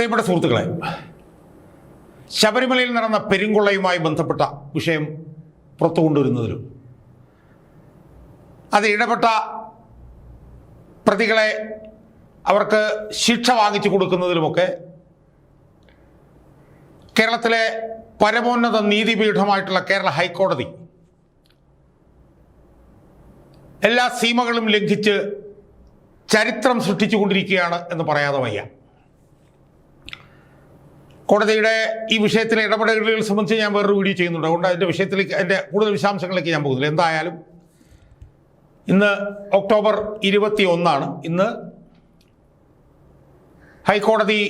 പ്രിയപ്പെട്ട സുഹൃത്തുക്കളെ ശബരിമലയിൽ നടന്ന പെരുങ്കൊള്ളയുമായി ബന്ധപ്പെട്ട വിഷയം പുറത്തു കൊണ്ടുവരുന്നതിലും അത് ഇടപെട്ട പ്രതികളെ അവർക്ക് ശിക്ഷ വാങ്ങിച്ചു കൊടുക്കുന്നതിലുമൊക്കെ കേരളത്തിലെ പരമോന്നത നീതിപീഠമായിട്ടുള്ള കേരള ഹൈക്കോടതി എല്ലാ സീമകളും ലംഘിച്ച് ചരിത്രം സൃഷ്ടിച്ചു കൊണ്ടിരിക്കുകയാണ് എന്ന് പറയാതെ വയ്യ. കോടതിയുടെ ഈ വിഷയത്തിലെ ഇടപെടലുകൾ സംബന്ധിച്ച് ഞാൻ വേറൊരു വീഡിയോ ചെയ്യുന്നുണ്ട്. അതുകൊണ്ട് അതിന്റെ വിഷയത്തിലേക്ക് അതിന്റെ കൂടുതൽ വിശദാംശങ്ങളിലേക്ക് ഞാൻ പോകുന്നില്ല. എന്തായാലും ഇന്ന് ഒക്ടോബർ ഇരുപത്തി ഒന്നാണ് ഇന്ന് ഹൈക്കോടതി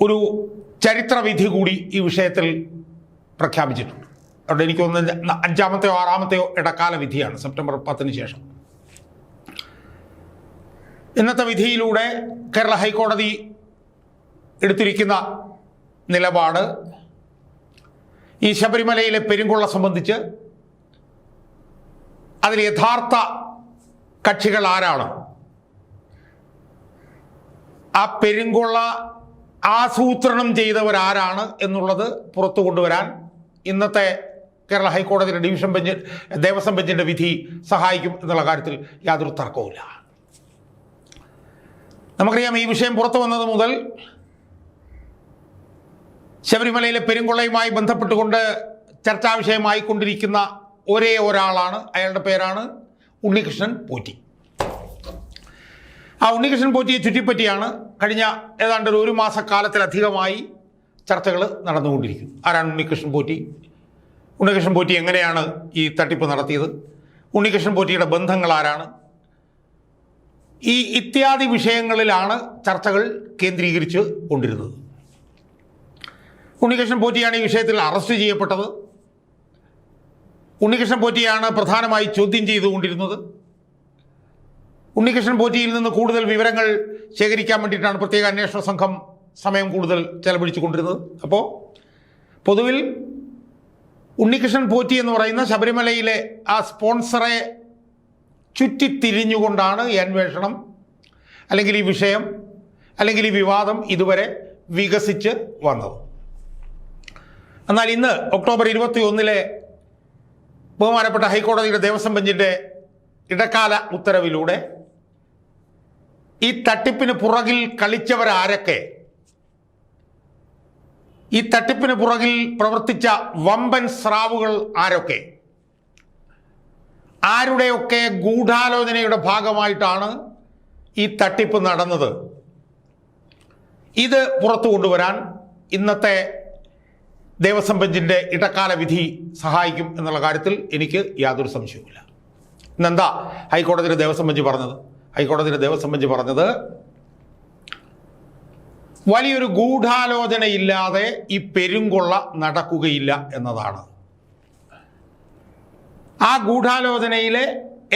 ഒരു ചരിത്രവിധി കൂടി ഈ വിഷയത്തിൽ പ്രഖ്യാപിച്ചിട്ടുണ്ട്. അതുകൊണ്ട് എനിക്ക് തോന്നുന്നത് അഞ്ചാമത്തെയോ ആറാമത്തെയോ ഇടക്കാല വിധിയാണ് സെപ്റ്റംബർ പത്തിന് ശേഷം. ഇന്നത്തെ വിധിയിലൂടെ കേരള ഹൈക്കോടതി എടുത്തിരിക്കുന്ന നിലപാട് ഈ ശബരിമലയിലെ പെരുങ്കൊള്ള സംബന്ധിച്ച് അതിൽ യഥാർത്ഥ കക്ഷികൾ ആരാണ്? ആ പെരുങ്കൊള്ള ആസൂത്രണം ചെയ്തവരാരാണ് എന്നുള്ളത് പുറത്തു കൊണ്ടുവരാൻ ഇന്നത്തെ കേരള ഹൈക്കോടതിയുടെ ഡിവിഷൻ ബെഞ്ച് ദേവസ്വം ബെഞ്ചിന്റെ വിധി സഹായിക്കും എന്നുള്ള കാര്യത്തിൽ യാതൊരു തർക്കവുമില്ല. നമുക്കറിയാം ഈ വിഷയം പുറത്തു വന്നത് മുതൽ ശബരിമലയിലെ പെരുങ്കൊള്ളയുമായി ബന്ധപ്പെട്ടുകൊണ്ട് ചർച്ചാ വിഷയമായി കൊണ്ടിരിക്കുന്ന ഒരേ ഒരാളാണ്. അയാളുടെ പേരാണ് ഉണ്ണികൃഷ്ണൻ പോറ്റി. ആ ഉണ്ണികൃഷ്ണൻ പോറ്റിയെ ചുറ്റിപ്പറ്റിയാണ് കഴിഞ്ഞ ഏതാണ്ട് ഒരു മാസക്കാലത്തിലധികമായി ചർച്ചകൾ നടന്നുകൊണ്ടിരിക്കുന്നത് ആരാണ് ഉണ്ണികൃഷ്ണൻ പോറ്റി? ഉണ്ണികൃഷ്ണൻ പോറ്റി എങ്ങനെയാണ് ഈ തട്ടിപ്പ് നടത്തിയത്? ഉണ്ണികൃഷ്ണൻ പോറ്റിയുടെ ബന്ധങ്ങൾ ആരാണ്? ഈ ഇത്യാദി വിഷയങ്ങളിലാണ് ചർച്ചകൾ കേന്ദ്രീകരിച്ച് കൊണ്ടിരുന്നത്. ഉണ്ണികൃഷ്ണൻ പോറ്റിയാണ് ഈ വിഷയത്തിൽ അറസ്റ്റ് ചെയ്യപ്പെട്ടത്. ഉണ്ണികൃഷ്ണൻ പോറ്റിയാണ് പ്രധാനമായി ചോദ്യം ചെയ്തുകൊണ്ടിരുന്നത്. ഉണ്ണികൃഷ്ണൻ പോറ്റിയിൽ നിന്ന് കൂടുതൽ വിവരങ്ങൾ ശേഖരിക്കാൻ വേണ്ടിയിട്ടാണ് പ്രത്യേക അന്വേഷണ സംഘം സമയം കൂടുതൽ ചെലവഴിച്ചു കൊണ്ടിരുന്നത് അപ്പോൾ പൊതുവിൽ ഉണ്ണികൃഷ്ണൻ പോറ്റി എന്ന് പറയുന്ന ശബരിമലയിലെ ആ സ്പോൺസറെ ചുറ്റിത്തിരിഞ്ഞുകൊണ്ടാണ് ഈ അന്വേഷണം അല്ലെങ്കിൽ ഈ വിഷയം അല്ലെങ്കിൽ ഈ വിവാദം ഇതുവരെ വികസിച്ച് വന്നത്. എന്നാൽ ഇന്ന് ഒക്ടോബർ ഇരുപത്തി ഒന്നിലെ ബഹുമാനപ്പെട്ട ഹൈക്കോടതിയുടെ ദേവസ്വം ബെഞ്ചിന്റെ ഇടക്കാല ഉത്തരവിലൂടെ ഈ തട്ടിപ്പിന് പുറകിൽ കളിച്ചവരാരൊക്കെ ഈ തട്ടിപ്പിന് പുറകിൽ പ്രവർത്തിച്ച വമ്പൻ സ്രാവുകൾ ആരൊക്കെ? ആരുടെയൊക്കെ ഗൂഢാലോചനയുടെ ഭാഗമായിട്ടാണ് ഈ തട്ടിപ്പ് നടന്നത്? ഇത് പുറത്തു കൊണ്ടുവരാൻ ഇന്നത്തെ ദേവസ്വം ബെഞ്ചിന്റെ ഇടക്കാല വിധി സഹായിക്കും എന്നുള്ള കാര്യത്തിൽ എനിക്ക് യാതൊരു സംശയവുമില്ല. ഇന്നെന്താ ഹൈക്കോടതിയുടെ ദേവസ്വം ബെഞ്ച് പറഞ്ഞത്? ഹൈക്കോടതിയുടെ ദേവസ്വം ബെഞ്ച് പറഞ്ഞത് വലിയൊരു ഗൂഢാലോചനയില്ലാതെ ഈ പെരുങ്കൊള്ള നടക്കുകയില്ല എന്നതാണ്. ആ ഗൂഢാലോചനയിലെ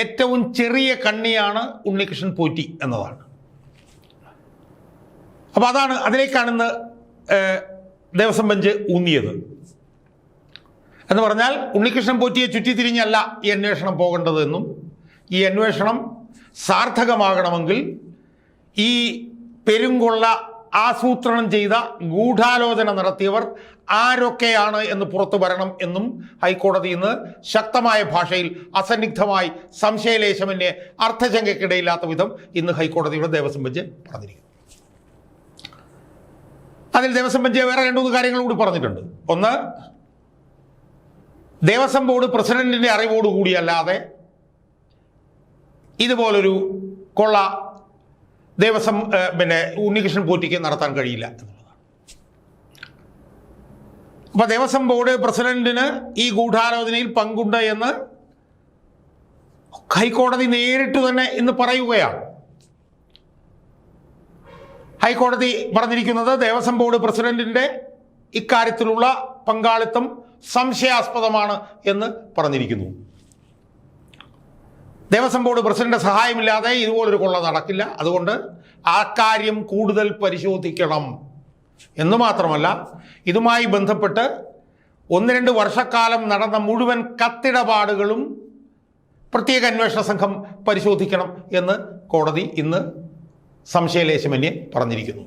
ഏറ്റവും ചെറിയ കണ്ണിയാണ് ഉണ്ണികൃഷ്ണൻ പോറ്റി എന്നതാണ്. അപ്പോൾ അതാണ് അതിലേക്കാണ് ഇന്ന് ഏഹ്, ദേവസ്വം ബെഞ്ച് ഊന്നിയത്. എന്ന് പറഞ്ഞാൽ ഉണ്ണികൃഷ്ണൻ പോറ്റിയെ ചുറ്റിത്തിരിഞ്ഞല്ല ഈ അന്വേഷണം പോകേണ്ടതെന്നും ഈ അന്വേഷണം സാർത്ഥകമാകണമെങ്കിൽ ഈ പെരുങ്കൊള്ള ആസൂത്രണം ചെയ്ത ഗൂഢാലോചന നടത്തിയവർ ആരൊക്കെയാണ് എന്ന് പുറത്തു വരണം എന്നും ഹൈക്കോടതി ഇന്ന് ശക്തമായ ഭാഷയിൽ അസന്നിഗ്ധമായി സംശയലേശമന്യേ അർത്ഥശങ്കയ്ക്കിടയില്ലാത്ത വിധം ഇന്ന് ഹൈക്കോടതിയുടെ ദേവസ്വം ബെഞ്ച് പറഞ്ഞിരിക്കുന്നു. അതിൽ ദേവസ്വം ബെഞ്ച് വേറെ രണ്ടു മൂന്ന് കാര്യങ്ങൾ കൂടി പറഞ്ഞിട്ടുണ്ട്. ഒന്ന് ദേവസ്വം ബോർഡ് പ്രസിഡന്റിന്റെ അറിവോടുകൂടിയല്ലാതെ ഇതുപോലൊരു കൊള്ള ദേവസ്വം പിന്നെ ഉണ്ണികൃഷ്ണൻ പോറ്റിക്ക് നടത്താൻ കഴിയില്ല എന്നുള്ളതാണ്. അപ്പൊ ദേവസ്വം ബോർഡ് പ്രസിഡന്റിന് ഈ ഗൂഢാലോചനയിൽ പങ്കുണ്ട് എന്ന് ഹൈക്കോടതി നേരിട്ട് തന്നെ ഇന്ന് പറയുകയാണ്. ഹൈക്കോടതി പറഞ്ഞിരിക്കുന്നത് ദേവസ്വം ബോർഡ് പ്രസിഡന്റിന്റെ ഇക്കാര്യത്തിലുള്ള പങ്കാളിത്തം സംശയാസ്പദമാണ് എന്ന് പറഞ്ഞിരിക്കുന്നു. ദേവസ്വം ബോർഡ് പ്രസിഡന്റ് സഹായമില്ലാതെ ഇതുപോലൊരു കൊള്ള നടക്കില്ല. അതുകൊണ്ട് ആ കാര്യം കൂടുതൽ പരിശോധിക്കണം. എന്ന് മാത്രമല്ല ഇതുമായി ബന്ധപ്പെട്ട് ഒന്ന് രണ്ട് വർഷക്കാലം നടന്ന മുഴുവൻ കത്തിടപാടുകളും പ്രത്യേക അന്വേഷണ സംഘം പരിശോധിക്കണം എന്ന് കോടതി ഇന്ന് സംശയലേശമന്യേ പറഞ്ഞിരിക്കുന്നു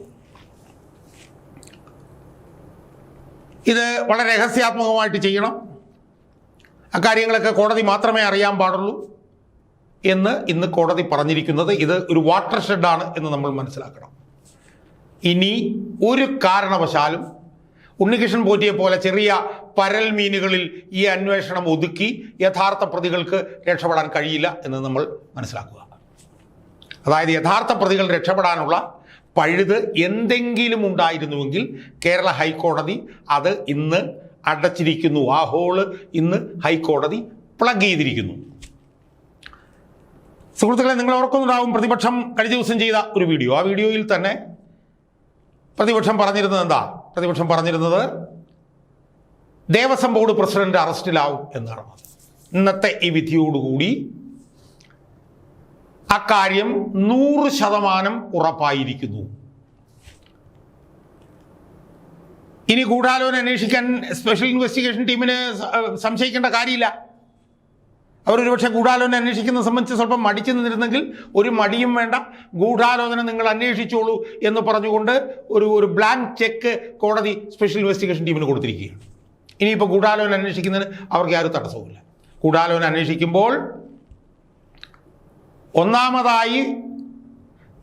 ഇത് വളരെ രഹസ്യാത്മകമായിട്ട് ചെയ്യണം. അക്കാര്യങ്ങളൊക്കെ കോടതി മാത്രമേ അറിയാൻ പാടുള്ളൂ എന്ന് ഇന്ന് കോടതി പറഞ്ഞിരിക്കുന്നത് ഇത് ഒരു വാട്ടർ ഷെഡാണ് എന്ന് നമ്മൾ മനസ്സിലാക്കണം. ഇനി ഒരു കാരണവശാലും ഉണ്ണികൃഷ്ണൻ പോറ്റിയെ പോലെ ചെറിയ പരൽ മീനുകളിൽ ഈ അന്വേഷണം ഒതുക്കി യഥാർത്ഥ പ്രതികൾക്ക് രക്ഷപ്പെടാൻ കഴിയില്ല എന്ന് നമ്മൾ മനസ്സിലാക്കുക. അതായത് യഥാർത്ഥ പ്രതികൾ രക്ഷപ്പെടാനുള്ള പഴുത് എന്തെങ്കിലും ഉണ്ടായിരുന്നുവെങ്കിൽ കേരള ഹൈക്കോടതി അത് ഇന്ന് അടച്ചിരിക്കുന്നു. ആ ഹോൾ ഇന്ന് ഹൈക്കോടതി പ്ലഗ് ചെയ്തിരിക്കുന്നു. സുഹൃത്തുക്കളെ നിങ്ങൾ ഓർക്കുന്നുണ്ടാവും പ്രതിപക്ഷം കഴിഞ്ഞ ദിവസം ചെയ്ത ഒരു വീഡിയോ. ആ വീഡിയോയിൽ തന്നെ പ്രതിപക്ഷം പറഞ്ഞിരുന്നത് എന്താ? പ്രതിപക്ഷം പറഞ്ഞിരുന്നത് ദേവസ്വം ബോർഡ് പ്രസിഡന്റ് അറസ്റ്റിലാവും എന്നാണ്. ഇന്നത്തെ ഈ വിധിയോടുകൂടി അക്കാര്യം നൂറ് ശതമാനം ഉറപ്പായിരിക്കുന്നു. ഇനി ഗൂഢാലോചന അന്വേഷിക്കാൻ സ്പെഷ്യൽ ഇൻവെസ്റ്റിഗേഷൻ ടീമിന് സംശയിക്കേണ്ട കാര്യമില്ല. അവരൊരു പക്ഷേ ഗൂഢാലോചന അന്വേഷിക്കുന്നത് സംബന്ധിച്ച് സ്വല്പം മടിച്ചു നിന്നിരുന്നെങ്കിൽ ഒരു മടിയും വേണ്ട ഗൂഢാലോചന നിങ്ങൾ അന്വേഷിച്ചോളൂ എന്ന് പറഞ്ഞുകൊണ്ട് ഒരു ഒരു ബ്ലാങ്ക് ചെക്ക് കോടതി സ്പെഷ്യൽ ഇൻവെസ്റ്റിഗേഷൻ ടീമിന് കൊടുത്തിരിക്കുകയാണ്. ഇനിയിപ്പോൾ ഗൂഢാലോചന അന്വേഷിക്കുന്നതിന് അവർക്ക് യാതൊരു തടസ്സവുമില്ല. ഗൂഢാലോചന അന്വേഷിക്കുമ്പോൾ ഒന്നാമതായി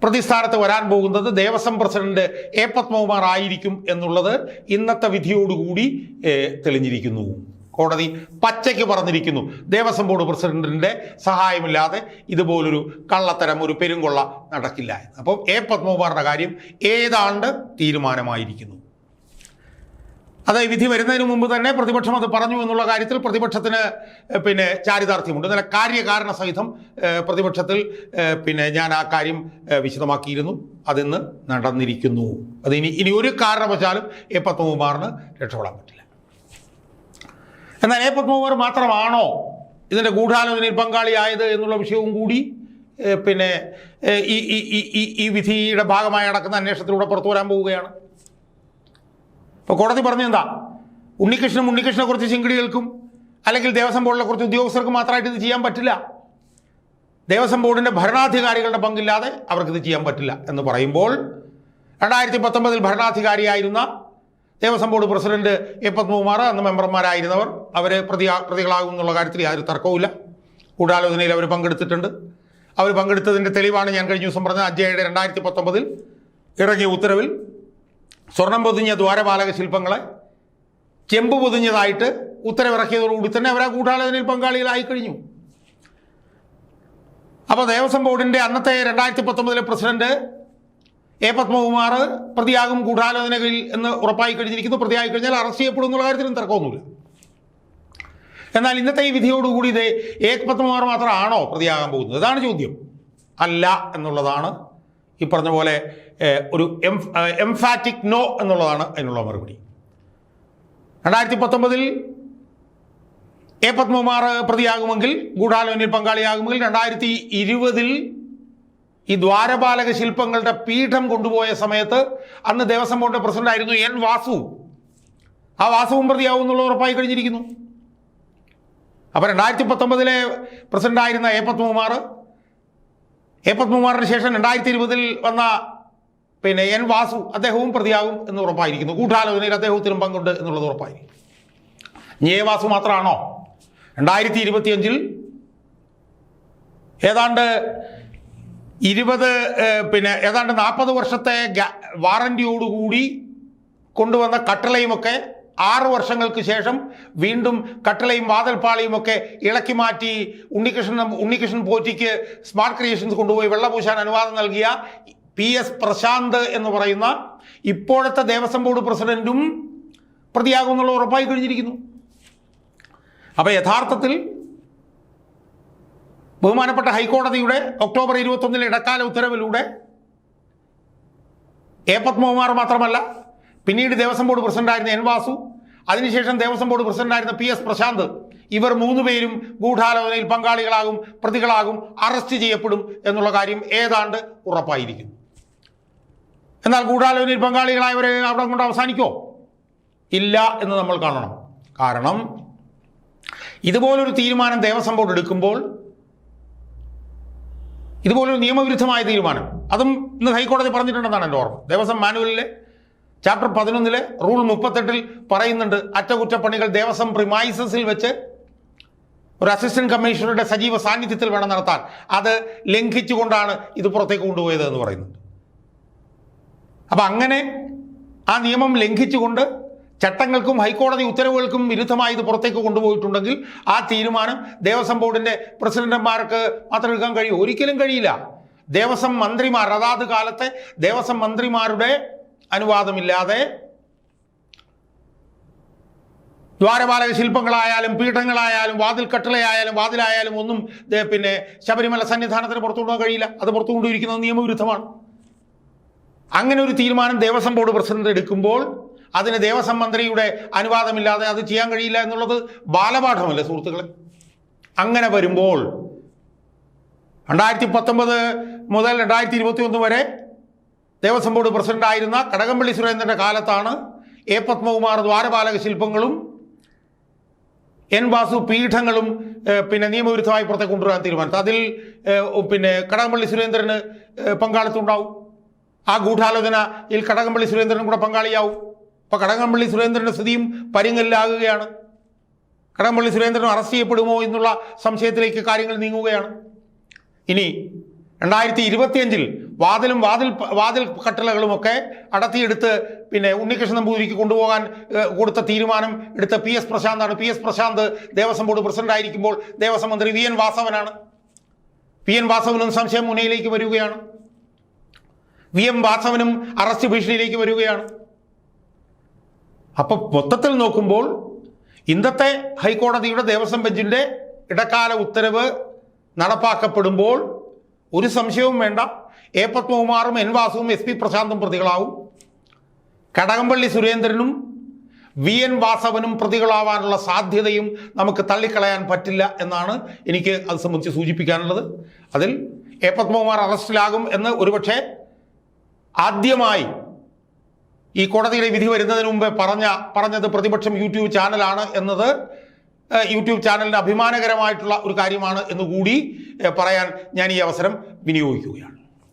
പ്രതിസ്ഥാനത്ത് വരാൻ പോകുന്നത് ദേവസ്വം പ്രസിഡന്റ് എ പത്മകുമാർ ആയിരിക്കും എന്നുള്ളത് ഇന്നത്തെ വിധിയോടുകൂടി തെളിഞ്ഞിരിക്കുന്നു കോടതി പച്ചയ്ക്ക് പറഞ്ഞിരിക്കുന്നു ദേവസ്വം ബോർഡ് പ്രസിഡന്റിന്റെ സഹായമില്ലാതെ ഇതുപോലൊരു കള്ളത്തരം ഒരു പെരുങ്കൊള്ള നടക്കില്ല. അപ്പം എ പത്മകുമാറിന്റെ കാര്യം ഏതാണ്ട് തീരുമാനമായിരിക്കുന്നു അത് വിധി വരുന്നതിന് മുമ്പ് തന്നെ പ്രതിപക്ഷം അത് പറഞ്ഞു എന്നുള്ള കാര്യത്തിൽ പ്രതിപക്ഷത്തിന് പിന്നെ ചാരിതാർത്ഥ്യമുണ്ട്. നല്ല കാര്യകാരണ സഹിതം പ്രതിപക്ഷത്തിൽ പിന്നെ ഞാൻ ആ കാര്യം വിശദമാക്കിയിരുന്നു. അതിന്ന് നടന്നിരിക്കുന്നു. അത് ഇനി ഇനി ഒരു കാരണവശാലും എ പത്മകുമാറിന് രക്ഷപ്പെടാൻ പറ്റില്ല. എന്നാൽ എ പത്മകുമാർ മാത്രമാണോ ഇതിന്റെ ഗൂഢാലോചനയിൽ പങ്കാളിയായത് എന്നുള്ള വിഷയവും കൂടി പിന്നെ ഈ- ഈ ഈ വിധിയുടെ ഭാഗമായി നടക്കുന്ന അന്വേഷണത്തിലൂടെ പുറത്തു വരാൻ പോവുകയാണ്. ഇപ്പോൾ കോടതി പറഞ്ഞു എന്താ? ഉണ്ണികൃഷ്ണനും ഉണ്ണികൃഷ്ണനെ കുറിച്ച് ചിങ്കിടികൾക്കും അല്ലെങ്കിൽ ദേവസ്വം ബോർഡിനെ കുറിച്ച് ഉദ്യോഗസ്ഥർക്ക് മാത്രമായിട്ട് ഇത് ചെയ്യാൻ പറ്റില്ല. ദേവസ്വം ബോർഡിന്റെ ഭരണാധികാരികളുടെ പങ്കില്ലാതെ അവർക്കിത് ചെയ്യാൻ പറ്റില്ല എന്ന് പറയുമ്പോൾ രണ്ടായിരത്തി പത്തൊമ്പതിൽ ഭരണാധികാരിയായിരുന്ന Devaswom board president A Padmakumar അന്ന് മെമ്പർമാരായിരുന്നവർ അവർ പ്രതി പ്രതികളാകും എന്നുള്ള കാര്യത്തിൽ യാതൊരു തർക്കവുമില്ല. ഗൂഢാലോചനയിൽ അവർ പങ്കെടുത്തിട്ടുണ്ട്. അവർ പങ്കെടുത്തതിന്റെ തെളിവാണ് ഞാൻ കഴിഞ്ഞ ദിവസം പറഞ്ഞ അജയയുടെ രണ്ടായിരത്തി പത്തൊമ്പതിൽ ഇറങ്ങിയ ഉത്തരവിൽ. സ്വർണം പൊതിഞ്ഞ ദ്വാരപാലക ശില്പങ്ങളെ ചെമ്പ് പൊതിഞ്ഞതായിട്ട് ഉത്തരവിറക്കിയതോടുകൂടി തന്നെ അവർ ആ ഗൂഢാലോചനയിൽ പങ്കാളികളായി കഴിഞ്ഞു. അപ്പോൾ ദേവസ്വം ബോർഡിന്റെ അന്നത്തെ രണ്ടായിരത്തി പത്തൊമ്പതിലെ പ്രസിഡന്റ് എ പത്മകുമാർ പ്രതിയാകും ഗൂഢാലോചനകളിൽ എന്ന് ഉറപ്പായി കഴിഞ്ഞിരിക്കുന്നു. പ്രതിയായി കഴിഞ്ഞാൽ അറസ്റ്റ് ചെയ്യപ്പെടും എന്നുള്ള കാര്യത്തിലും തർക്കമൊന്നുമില്ല. എന്നാൽ ഇന്നത്തെ ഈ വിധിയോടുകൂടി ഇത് എ പത്മകുമാർ മാത്രമാണോ പ്രതിയാകാൻ പോകുന്നത്? ഇതാണ് ചോദ്യം. അല്ല എന്നുള്ളതാണ് ഈ പറഞ്ഞ പോലെ ഒരു എം എംഫാറ്റിക് നോ എന്നുള്ളതാണ് അതിനുള്ള മറുപടി. രണ്ടായിരത്തി പത്തൊമ്പതിൽ എ പത്മകുമാർ പ്രതിയാകുമെങ്കിൽ ഗൂഢാലോചനയിൽ പങ്കാളിയാകുമെങ്കിൽ രണ്ടായിരത്തി ഇരുപതിൽ ഈ ദ്വാരപാലക ശില്പങ്ങളുടെ പീഠം കൊണ്ടുപോയ സമയത്ത് അന്ന് ദേവസ്വം ബോർഡിന്റെ പ്രസിഡന്റായിരുന്നു എൻ വാസു. ആ വാസുവും പ്രതിയാവും എന്നുള്ള ഉറപ്പായി കഴിഞ്ഞിരിക്കുന്നു. അപ്പോൾ രണ്ടായിരത്തി പത്തൊമ്പതിലെ പ്രസിഡന്റായിരുന്ന എ പത്മകുമാർ എ പത്മകുമാറിന് ശേഷം രണ്ടായിരത്തി ഇരുപതിൽ വന്ന പിന്നെ എൻ വാസു അദ്ദേഹവും പ്രതിയാകും എന്ന് ഉറപ്പായിരിക്കുന്നു. കൂട്ടാലോചനയിൽ അദ്ദേഹത്തിനും പങ്കുണ്ട് എന്നുള്ളത് ഉറപ്പായിരിക്കും. ഞേ വാസു മാത്രമാണോ? രണ്ടായിരത്തി ഇരുപത്തിയഞ്ചിൽ ഏതാണ്ട് ഇരുപത് പിന്നെ ഏതാണ്ട് നാൽപ്പത് വർഷത്തെ വാറന്റിയോടുകൂടി കൊണ്ടുവന്ന കട്ടളയുമൊക്കെ ആറ് വർഷങ്ങൾക്ക് ശേഷം വീണ്ടും കട്ടളയും വാതൽപ്പാളിയും ഒക്കെ ഇളക്കി മാറ്റി ഉണ്ണികൃഷ്ണൻ ഉണ്ണികൃഷ്ണൻ പോറ്റിക്ക് സ്മാർട്ട് ക്രിയേഷൻസ് കൊണ്ടുപോയി വെള്ളപൂശാൻ അനുവാദം നൽകിയ പി എസ് പ്രശാന്ത് എന്ന് പറയുന്ന ഇപ്പോഴത്തെ ദേവസ്വം ബോർഡ് പ്രസിഡന്റും പ്രതിയാകുമെന്നുള്ള ഉറപ്പായി കഴിഞ്ഞിരിക്കുന്നു. അപ്പോൾ യഥാർത്ഥത്തിൽ ബഹുമാനപ്പെട്ട ഹൈക്കോടതിയുടെ ഒക്ടോബർ ഇരുപത്തൊന്നിലെ ഇടക്കാല ഉത്തരവിലൂടെ എ പത്മകുമാർ മാത്രമല്ല പിന്നീട് ദേവസ്വം ബോർഡ് പ്രസിഡന്റായിരുന്ന എൻ വാസു അതിനുശേഷം ദേവസ്വം ബോർഡ് പ്രസിഡന്റായിരുന്ന പി എസ് പ്രശാന്ത് ഇവർ മൂന്നുപേരും ഗൂഢാലോചനയിൽ പങ്കാളികളാകും പ്രതികളാകും അറസ്റ്റ് ചെയ്യപ്പെടും എന്നുള്ള കാര്യം ഏതാണ്ട് ഉറപ്പായിരിക്കുന്നു. എന്നാൽ ഗൂഢാലോചനയിൽ പങ്കാളികളായവർ അവിടെ കൊണ്ട് അവസാനിക്കോ ഇല്ല എന്ന് നമ്മൾ കാണണം. കാരണം ഇതുപോലൊരു തീരുമാനം ദേവസ്വം ബോർഡ് എടുക്കുമ്പോൾ ഇതുപോലൊരു നിയമവിരുദ്ധമായ തീരുമാനം. അതും ഇന്ന് ഹൈക്കോടതി പറഞ്ഞിട്ടുണ്ടെന്നാണ് എന്റെ ഓർമ്മ. ദേവസ്വം മാനുവലിലെ ചാപ്റ്റർ പതിനൊന്നിലെ റൂൾ മുപ്പത്തെട്ടിൽ പറയുന്നുണ്ട് അറ്റകുറ്റപ്പണികൾ ദേവസ്വം പ്രിമൈസസിൽ വെച്ച് ഒരു അസിസ്റ്റന്റ് കമ്മീഷണറുടെ സജീവ സാന്നിധ്യത്തിൽ വേണം നടത്താൻ. അത് ലംഘിച്ചുകൊണ്ടാണ് ഇത് പുറത്തേക്ക് കൊണ്ടുപോയത് എന്ന് പറയുന്നുണ്ട്. അപ്പം അങ്ങനെ ആ നിയമം ലംഘിച്ചുകൊണ്ട് ചട്ടങ്ങൾക്കും ഹൈക്കോടതി ഉത്തരവുകൾക്കും വിരുദ്ധമായി ഇത് പുറത്തേക്ക് കൊണ്ടുപോയിട്ടുണ്ടെങ്കിൽ ആ തീരുമാനം ദേവസ്വം ബോർഡിന്റെ പ്രസിഡന്റുമാർക്ക് മാത്രം എടുക്കാൻ കഴിയും. ഒരിക്കലും കഴിയില്ല. ദേവസ്വം മന്ത്രിമാർ അതാത് കാലത്തെ ദേവസ്വം മന്ത്രിമാരുടെ അനുവാദമില്ലാതെ ദ്വാരപാലക ശില്പങ്ങളായാലും പീഠങ്ങളായാലും വാതിൽ കട്ടിളയായാലും വാതിലായാലും ഒന്നും പിന്നെ ശബരിമല സന്നിധാനത്തിന് പുറത്തു കൊണ്ടുപോകാൻ കഴിയില്ല. അത് പുറത്തു കൊണ്ടുപോയിരിക്കുന്നത് നിയമവിരുദ്ധമാണ്. അങ്ങനെ ഒരു തീരുമാനം ദേവസ്വം ബോർഡ് പ്രസിഡന്റ് എടുക്കുമ്പോൾ അതിന് ദേവസ്വം മന്ത്രിയുടെ അനുവാദമില്ലാതെ അത് ചെയ്യാൻ കഴിയില്ല എന്നുള്ളത് ബാലപാഠമല്ലേ സുഹൃത്തുക്കളെ? അങ്ങനെ വരുമ്പോൾ രണ്ടായിരത്തി പത്തൊമ്പത് മുതൽ രണ്ടായിരത്തി ഇരുപത്തി ഒന്ന് വരെ ദേവസ്വം ബോർഡ് പ്രസിഡന്റായിരുന്ന കടകംപള്ളി സുരേന്ദ്രന്റെ കാലത്താണ് എ പത്മകുമാർ ദ്വാരപാലക ശില്പങ്ങളും എൻ വാസു പീഠങ്ങളും പിന്നെ നിയമവിരുദ്ധമായി പുറത്തേക്ക് കൊണ്ടുവരാൻ തീരുമാനിച്ചത്. അതിൽ പിന്നെ കടകംപള്ളി സുരേന്ദ്രന് പങ്കാളിത്തമുണ്ടാവും. ആ ഗൂഢാലോചനയിൽ കടകംപള്ളി സുരേന്ദ്രനും കൂടെ പങ്കാളിയാവും. അപ്പോൾ കടകംപള്ളി സുരേന്ദ്രന്റെ സ്ഥിതിയും പരിങ്ങലിലാകുകയാണ്. കടകംപള്ളി സുരേന്ദ്രൻ അറസ്റ്റ് ചെയ്യപ്പെടുമോ എന്നുള്ള സംശയത്തിലേക്ക് കാര്യങ്ങൾ നീങ്ങുകയാണ്. ഇനി രണ്ടായിരത്തി ഇരുപത്തിയഞ്ചിൽ വാതിലും വാതിൽ വാതിൽ കട്ടളകളുമൊക്കെ അടത്തിയെടുത്ത് പിന്നെ ഉണ്ണികൃഷ്ണൻ നമ്പൂതിരിക്ക് കൊണ്ടുപോകാൻ കൊടുത്ത തീരുമാനം എടുത്ത P S പ്രശാന്താണ്. P S Prashant Devaswom board president ആയിരിക്കുമ്പോൾ ദേവസ്വം മന്ത്രി വി എൻ വാസവനാണ്. പി എൻ വാസവനും സംശയം മുന്നയിലേക്ക് വരികയാണ്. വി എം വാസവനും അറസ്റ്റ് ഭീഷണിയിലേക്ക് വരികയാണ്. അപ്പൊ മൊത്തത്തിൽ നോക്കുമ്പോൾ ഇന്നത്തെ ഹൈക്കോടതിയുടെ ദേവസ്വം ബെഞ്ചിന്റെ ഇടക്കാല ഉത്തരവ് നടപ്പാക്കപ്പെടുമ്പോൾ ഒരു സംശയവും വേണ്ട. എ പത്മകുമാറും എൻ വാസുവും എസ് പി പ്രശാന്തും പ്രതികളാവും. കടകംപള്ളി സുരേന്ദ്രനും വി എൻ വാസവനും പ്രതികളാവാനുള്ള സാധ്യതയും നമുക്ക് തള്ളിക്കളയാൻ പറ്റില്ല എന്നാണ് എനിക്ക് അത് സംബന്ധിച്ച് സൂചിപ്പിക്കാനുള്ളത്. അതിൽ എ പത്മകുമാർ അറസ്റ്റിലാകും എന്ന് ഒരുപക്ഷെ ആദ്യമായി ഈ കോടതിയുടെ വിധി വരുന്നതിന് മുമ്പ് പറഞ്ഞ പറഞ്ഞത് പ്രതിപക്ഷം യൂട്യൂബ് ചാനലാണ് എന്നത് യൂട്യൂബ് ചാനലിന് അഭിമാനകരമായിട്ടുള്ള ഒരു കാര്യമാണ് എന്നുകൂടി പറയാൻ ഞാൻ ഈ അവസരം വിനിയോഗിക്കുകയാണ്.